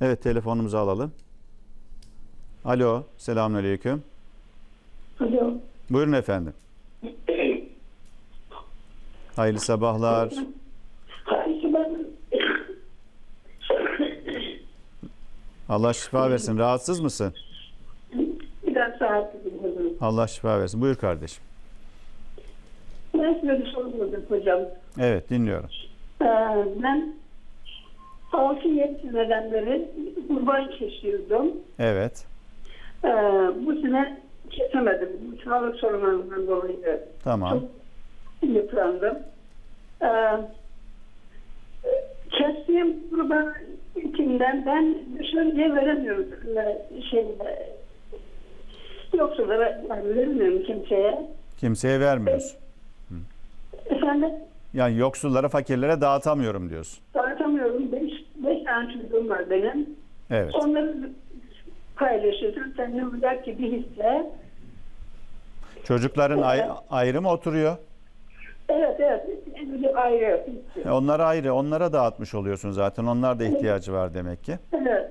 Evet telefonumuzu alalım. Alo, selamünaleyküm. Alo. Buyurun efendim. Hayırlı sabahlar. Allah şifa versin. Rahatsız mısın? biraz rahatsızım hocam. Allah şifa versin. Buyur kardeşim. Ben size bir olacak hocam. Evet dinliyorum. Ee, ben 6-7 seneden beri kurban kesiyordum. Evet. Ee, bu sene kesemedim. Bu sağlık sorunlarından dolayı Tamam. çok yıprandım. Ee, kestiğim kurban içinden ben dışarıya veremiyorum. Şeyde, yoksullara yani vermiyorum kimseye. Kimseye vermiyorsun. Efendim? Yani yoksullara, fakirlere dağıtamıyorum diyorsun. Tane çocuğum var benim. Evet. Onları ne olacak ki bir hisse. Çocukların ay- ayrı mı oturuyor? Evet evet. Ayrı. E, Onlar ayrı. Onlara dağıtmış oluyorsun zaten. Onlar da ihtiyacı var demek ki. Evet.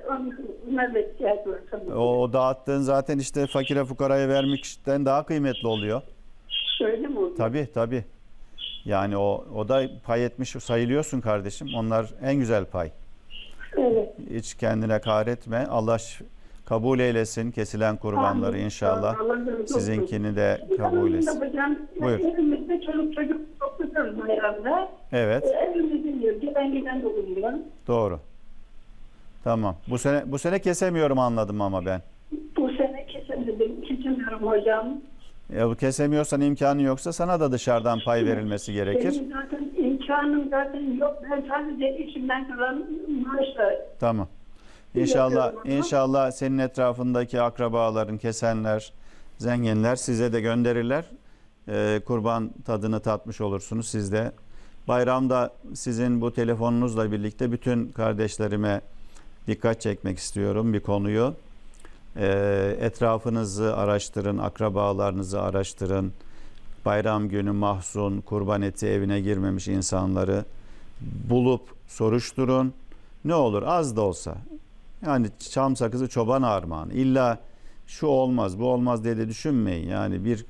Onlar da ihtiyaç var. tabii. O, o dağıttığın zaten işte fakire fukaraya vermekten daha kıymetli oluyor. Öyle mi oldu? Tabii tabii. Yani o o da pay etmiş sayılıyorsun kardeşim. Onlar en güzel pay. Evet. Hiç kendine kahretme. Allah kabul eylesin kesilen kurbanları Amin. inşallah. Sizinkini de kabul etsin. Buyur. Evimizde çocuk çocuk topluyoruz bayramda. Evet, Ee, Evimizin diyor. Gelen giden de oluyor. doğru. Tamam. Bu sene bu sene kesemiyorum anladım ama ben. Bu sene kesemedim. Kesemiyorum hocam. Ya bu kesemiyorsan imkanı yoksa sana da dışarıdan pay verilmesi gerekir. Benim zaten imkanım zaten yok. Ben sadece işimden kalan maaşla Tamam. İnşallah inşallah senin etrafındaki akrabaların, kesenler, zenginler size de gönderirler. Ee, kurban tadını tatmış olursunuz siz de. Bayramda sizin bu telefonunuzla birlikte bütün kardeşlerime dikkat çekmek istiyorum bir konuyu. Ee, etrafınızı araştırın, akrabalarınızı araştırın. Bayram günü mahzun, kurban eti evine girmemiş insanları bulup soruşturun. Ne olur az da olsa. Yani çam sakızı çoban armağanı. İlla şu olmaz, bu olmaz diye de düşünmeyin. Yani bir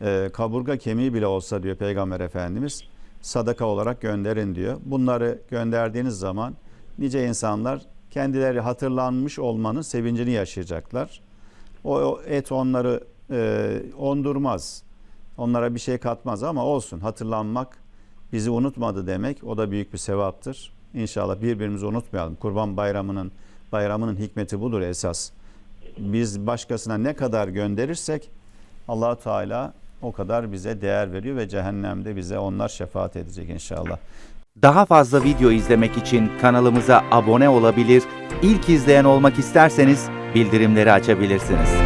e, kaburga kemiği bile olsa diyor Peygamber Efendimiz sadaka olarak gönderin diyor. Bunları gönderdiğiniz zaman nice insanlar kendileri hatırlanmış olmanın sevincini yaşayacaklar. O, o et onları e, ondurmaz. Onlara bir şey katmaz ama olsun hatırlanmak bizi unutmadı demek o da büyük bir sevaptır. İnşallah birbirimizi unutmayalım. Kurban bayramının bayramının hikmeti budur esas. Biz başkasına ne kadar gönderirsek allah Teala o kadar bize değer veriyor ve cehennemde bize onlar şefaat edecek inşallah. Daha fazla video izlemek için kanalımıza abone olabilir, ilk izleyen olmak isterseniz bildirimleri açabilirsiniz.